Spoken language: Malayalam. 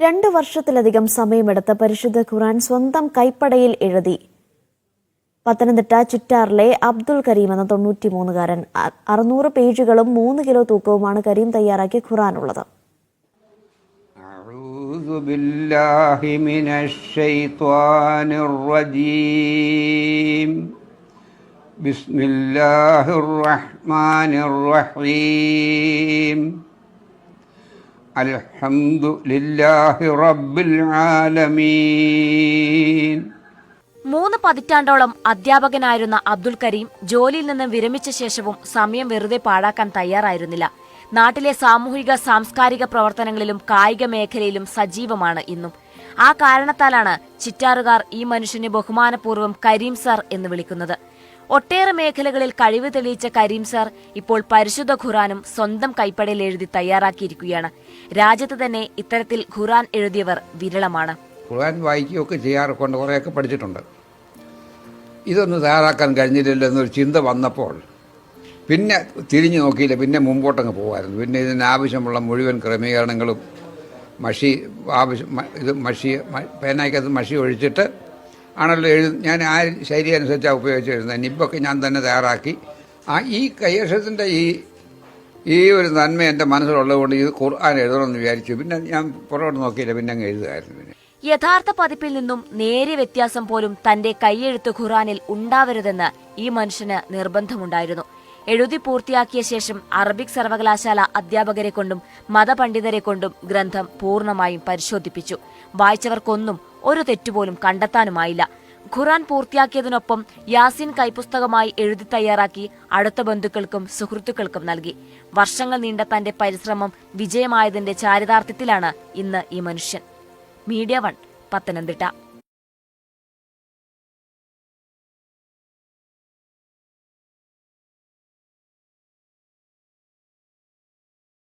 രണ്ടു വർഷത്തിലധികം സമയമെടുത്ത് പരിശുദ്ധ ഖുറാൻ സ്വന്തം കൈപ്പടയിൽ എഴുതി. പത്തനംതിട്ട ചിറ്റാറിലെ അബ്ദുൾ കരീം എന്ന തൊണ്ണൂറ്റിമൂന്നുകാരൻ അറുന്നൂറ് പേജുകളും മൂന്ന് കിലോ തൂക്കവുമാണ് കരീം തയ്യാറാക്കിയ ഖുറാനുള്ളത് ബിസ്മില്ലാഹിർ റഹ്മാനിർ റഹീം. മൂന്ന് പതിറ്റാണ്ടോളം അധ്യാപകനായിരുന്ന അബ്ദുൽ കരീം ജോലിയിൽ നിന്ന് വിരമിച്ച ശേഷവും സമയം വെറുതെ പാഴാക്കാൻ തയ്യാറായിരുന്നില്ല. നാട്ടിലെ സാമൂഹിക സാംസ്കാരിക പ്രവർത്തനങ്ങളിലും കായിക മേഖലയിലും സജീവമാണ് ഇന്നും. ആ കാരണത്താലാണ് ചിറ്റാറുകാർ ഈ മനുഷ്യനെ ബഹുമാനപൂർവം കരീം സാർ എന്ന് വിളിക്കുന്നത്. ഒട്ടേറെ മേഖലകളിൽ കഴിവ് തെളിയിച്ച കരീം സാർ ഇപ്പോൾ പരിശുദ്ധ ഖുറാനും സ്വന്തം കൈപ്പടയിൽ എഴുതി തയ്യാറാക്കിയിരിക്കുകയാണ്. രാജ്യത്ത് തന്നെ ഇത്തരത്തിൽ ഖുറാൻ എഴുതിയവർ വിരളമാണ്. ഖുറാൻ വായിക്കുകയൊക്കെ ചെയ്യാറൊക്കെ കുറേയൊക്കെ പഠിച്ചിട്ടുണ്ട്. ഇതൊന്നും തയ്യാറാക്കാൻ കഴിഞ്ഞില്ലല്ലോ എന്നൊരു ചിന്ത വന്നപ്പോൾ പിന്നെ തിരിഞ്ഞു നോക്കിയില്ല. പിന്നെ മുമ്പോട്ടങ്ങ് പോകുമായിരുന്നു പിന്നെ ഇതിന് ആവശ്യമുള്ള മുഴുവൻ ക്രമീകരണങ്ങളും മഷി ആവശ്യം ഇത് മഷി പേനയ്ക്കകത്ത് മഷി ഒഴിച്ചിട്ട് ആണല്ലോ എഴു ഞാൻ ആ ശൈലി അനുസരിച്ചാണ് ഉപയോഗിച്ച് എഴുതുന്നത് നിബൊക്കെ ഞാൻ തന്നെ തയ്യാറാക്കി. ആ ഈ കൈയക്ഷരത്തിന്റെ ഈ ഈ ഒരു നന്മ എന്റെ മനസ്സിലുള്ളതുകൊണ്ട് ഇത് ഖുർആൻ എഴുതണമെന്ന് വിചാരിച്ചു. പിന്നെ ഞാൻ പുറകോട്ട് നോക്കിയില്ല പിന്നെ അങ്ങ് എഴുതുമായിരുന്നു പിന്നെ. യഥാർത്ഥ പതിപ്പിൽ നിന്നും നേരെ വ്യത്യാസം പോലും തന്റെ കൈയെഴുത്ത് ഖുറാനിൽ ഉണ്ടാവരുതെന്ന് ഈ മനുഷ്യന് നിർബന്ധമുണ്ടായിരുന്നു. എഴുതി പൂർത്തിയാക്കിയ ശേഷം അറബിക് സർവകലാശാല അധ്യാപകരെ കൊണ്ടും മതപണ്ഡിതരെ കൊണ്ടും ഗ്രന്ഥം പൂർണമായും പരിശോധിപ്പിച്ചു. വായിച്ചവർക്കൊന്നും ഒരു തെറ്റുപോലും കണ്ടെത്താനുമായില്ല. ഖുറാൻ പൂർത്തിയാക്കിയതിനൊപ്പം യാസിൻ കൈപുസ്തകമായി എഴുതി തയ്യാറാക്കി അടുത്ത ബന്ധുക്കൾക്കും സുഹൃത്തുക്കൾക്കും നൽകി. വർഷങ്ങൾ നീണ്ട തന്റെ പരിശ്രമം വിജയമായതിന്റെ ചാരിതാർത്ഥ്യത്തിലാണ് ഇന്ന് ഈ മനുഷ്യൻ. Media one Pathanamthitta.